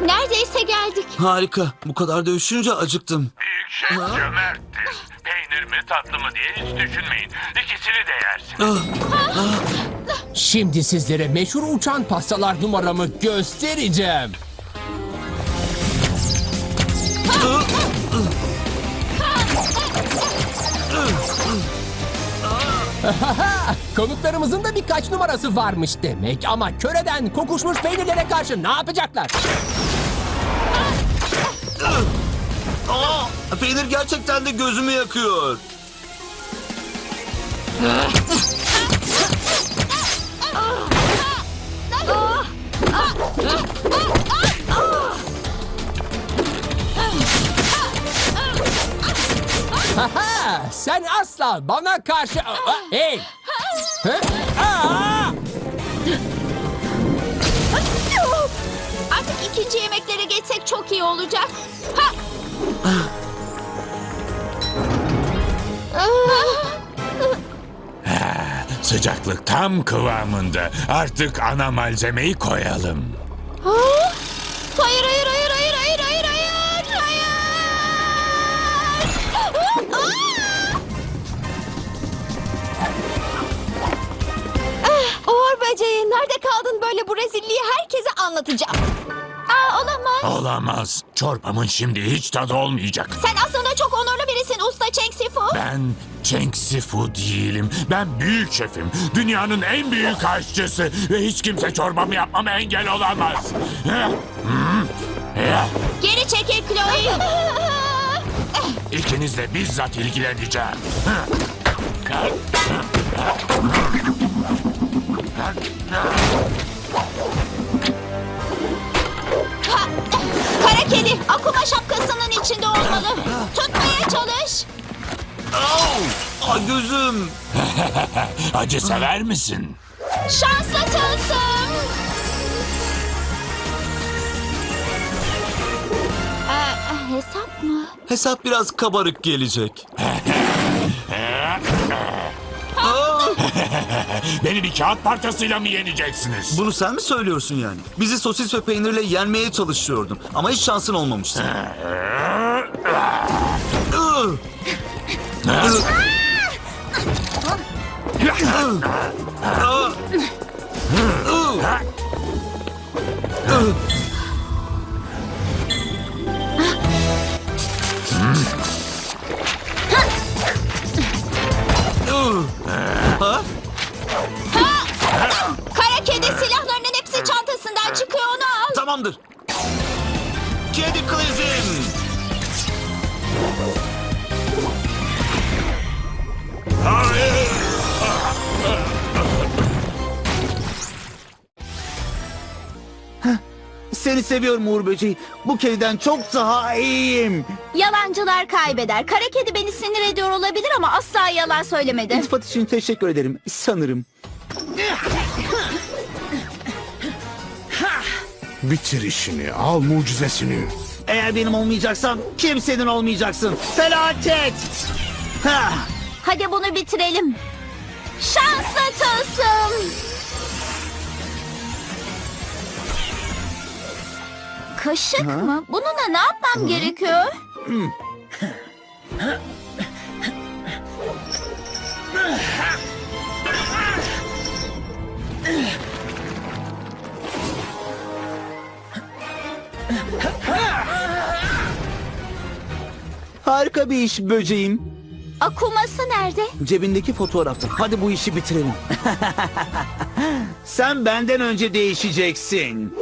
Neredeyse geldik. Harika. Bu kadar dövüşünce acıktım. Büyük şef cömerttir. Peynir mi tatlı mı diye hiç düşünmeyin. İkisini de yersin. Şimdi sizlere meşhur uçan pastalar numaramı göstereceğim. Konuklarımızın da birkaç numarası varmış demek ama köreden kokuşmuş peynirlere karşı ne yapacaklar? Aa, peynir gerçekten de gözümü yakıyor. Sen asla bana karşı... Aa, hey! Aa! Artık ikinci yemeklere geçsek çok iyi olacak. Ha! Sıcaklık tam kıvamında. Artık ana malzemeyi koyalım. Hayır bu rezilliği herkese anlatacağım. Aa olamaz. Olamaz. Çorbamın şimdi hiç tadı olmayacak. Sen aslında çok onurlu birisin usta Cheng Sifu. Ben Cheng Sifu değilim. Ben büyük şefim. Dünyanın en büyük aşçısı. Ve hiç kimse çorbamı yapmama engel olamaz. Heh, hmm, heh. Geri çekil Chloe. İkinizle bizzat ilgileneceğim. Ha! Kedi akuma şapkasının içinde olmalı. Tutmaya çalış. Au! Aa, gözüm. Acı sever misin? Şanslı tılsım. Ee, hesap mı? Hesap biraz kabarık gelecek. Beni bir kağıt parçasıyla mı yeneceksiniz? Bunu sen mi söylüyorsun yani? Bizi sosis ve peynirle yenmeye çalışıyordun. Ama hiç şansın olmamıştı. Seni seviyorum Uğur Böceği. Bu kediden çok daha iyiyim. Yalancılar kaybeder. Kara kedi beni sinir ediyor olabilir ama asla yalan söylemedi. İltifat için teşekkür ederim. Sanırım. Bitir işini, al mucizesini. Eğer benim olmayacaksan kimsenin olmayacaksın. Felaket! Ha! Hadi bunu bitirelim. Şanslı tılsım. Kaşık mı? Bununla ne yapmam gerekiyor? Harika bir iş böceğim. Akuması nerede? Cebindeki fotoğrafta. Hadi bu işi bitirelim. Sen benden önce değişeceksin.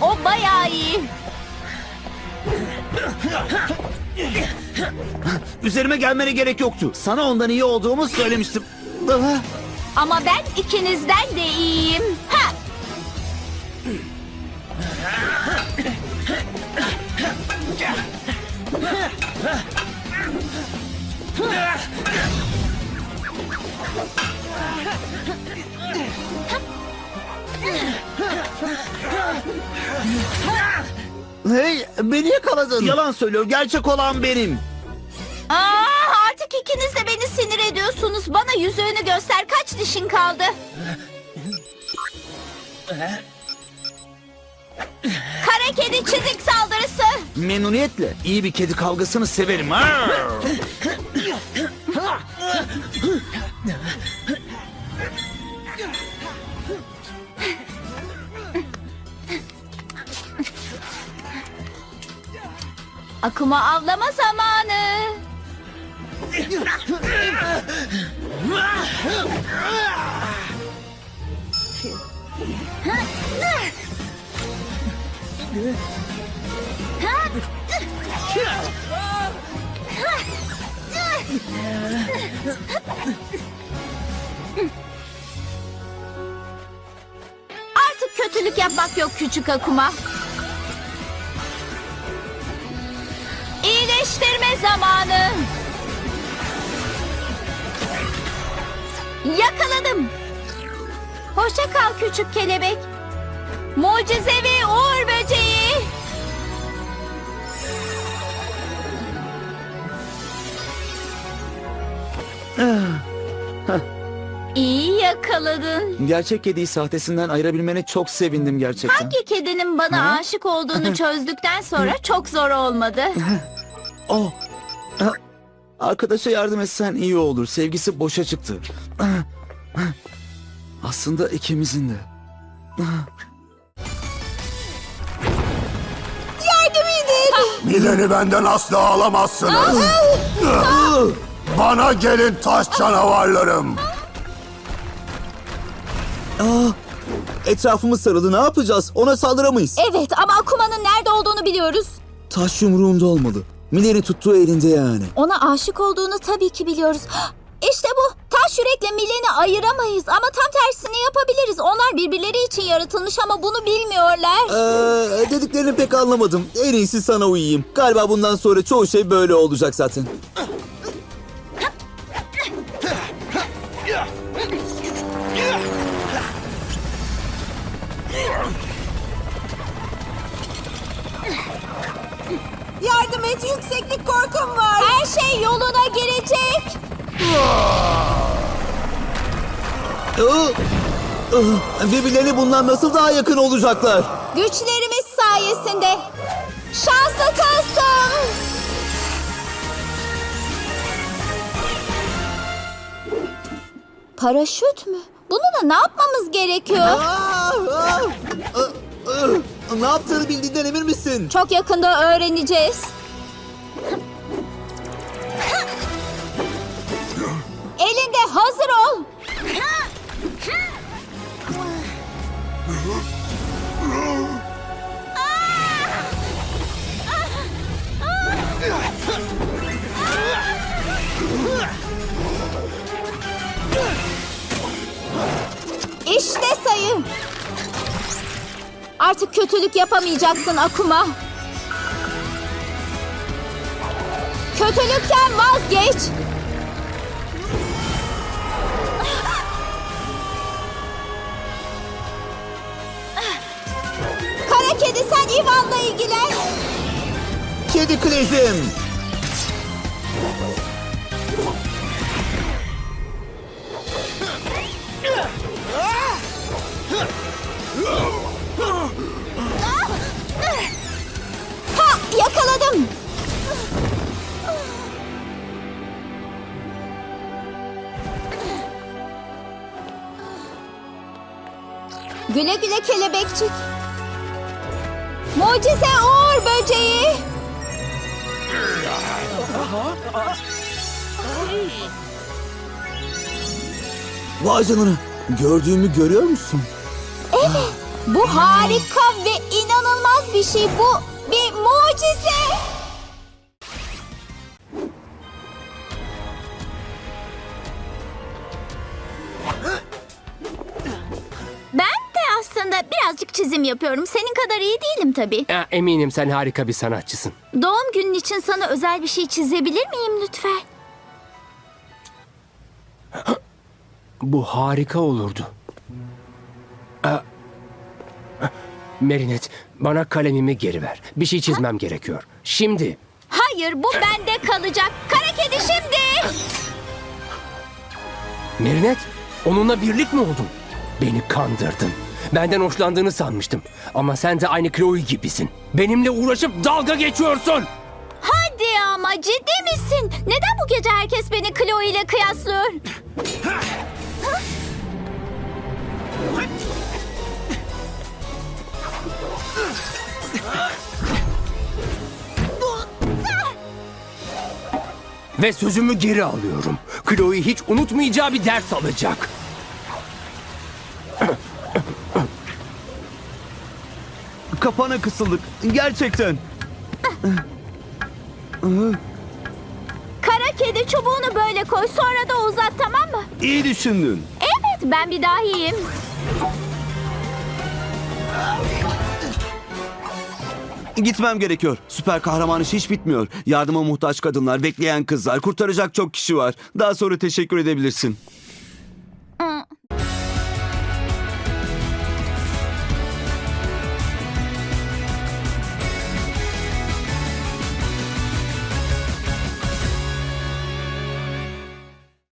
O bayağı iyi. Üzerime gelmene gerek yoktu. Sana ondan iyi olduğumu söylemiştim. Ama ben ikinizden de iyiyim. Hey beni yakaladın. Yalan söylüyor. Gerçek olan benim. Aa, artık ikiniz de beni sinir ediyorsunuz. Bana yüzüğünü göster. Kaç dişin kaldı? Kara kedi çizik saldırısı. Memnuniyetle. İyi bir kedi kavgasını severim. Arr! Akuma avlama zamanı. Artık kötülük yapmak yok küçük Akuma. İyileştirme zamanı. Yakaladım. Hoşça kal küçük kelebek. Mucizevi uğur böceği. İyi yakaladın. Gerçek kediyi sahtesinden ayırabilmene çok sevindim gerçekten. Hangi kedinin bana aşık olduğunu çözdükten sonra çok zor olmadı. Oh. Ah. Arkadaşa yardım etsen iyi olur. Sevgisi boşa çıktı. Ah. Ah. Aslında ikimizin de. Mileni benden asla alamazsınız. Bana gelin taş canavarlarım. Etrafımız sarıldı ne yapacağız? Ona saldıramayız. Evet ama Akuma'nın nerede olduğunu biliyoruz. Taş yumruğunda olmalı. Mile'nin tuttuğu elinde yani. Ona aşık olduğunu tabii ki biliyoruz. İşte bu. Taş yürekle Milen'i ayıramayız ama tam tersini yapabiliriz. Onlar birbirleri için yaratılmış ama bunu bilmiyorlar. Ee, dediklerini pek anlamadım. En iyisi sana uyuyayım. Galiba bundan sonra çoğu şey böyle olacak zaten. Aa, aa, Birbirlerine bundan nasıl daha yakın olacaklar? Güçlerimiz sayesinde. Şanslı kalsın. Paraşüt mü? Bununla ne yapmamız gerekiyor? Aa, aa, aa. Ne yaptığını bildiğinden emin misin? Çok yakında öğreneceğiz. Yapamayacaksın Akuma. Kötülükten vazgeç. Kara kedi sen Ivan'la ilgilen. Kedi klizim. Güle kelebekçik. Mucize uğur böceği. Vay canına. Gördüğümü görüyor musun? Evet, bu harika ve inanılmaz bir şey. Bu bir mucize. Birazcık çizim yapıyorum. Senin kadar iyi değilim tabii. Ya, eminim sen harika bir sanatçısın. Doğum günün için sana özel bir şey çizebilir miyim lütfen? Bu harika olurdu. Aa, Merinet, bana kalemimi geri ver. Bir şey çizmem gerekiyor. Şimdi. Hayır bu bende kalacak. Kara kedi şimdi. Merinet, onunla birlik mi oldun? Beni kandırdın. Benden hoşlandığını sanmıştım. Ama sen de aynı Chloe gibisin. Benimle uğraşıp dalga geçiyorsun. Hadi ama ciddi misin? Neden bu gece herkes beni Chloe ile kıyaslıyor? Ve sözümü geri alıyorum. Chloe hiç unutmayacağı bir ders alacak. Kapana kısıldık. Gerçekten. Kara kedi çubuğunu böyle koy sonra da uzat tamam mı? İyi düşündün. Evet ben bir dahiyim. Gitmem gerekiyor. Süper kahraman işi hiç bitmiyor. Yardıma muhtaç kadınlar, bekleyen kızlar, kurtaracak çok kişi var. Daha sonra teşekkür edebilirsin.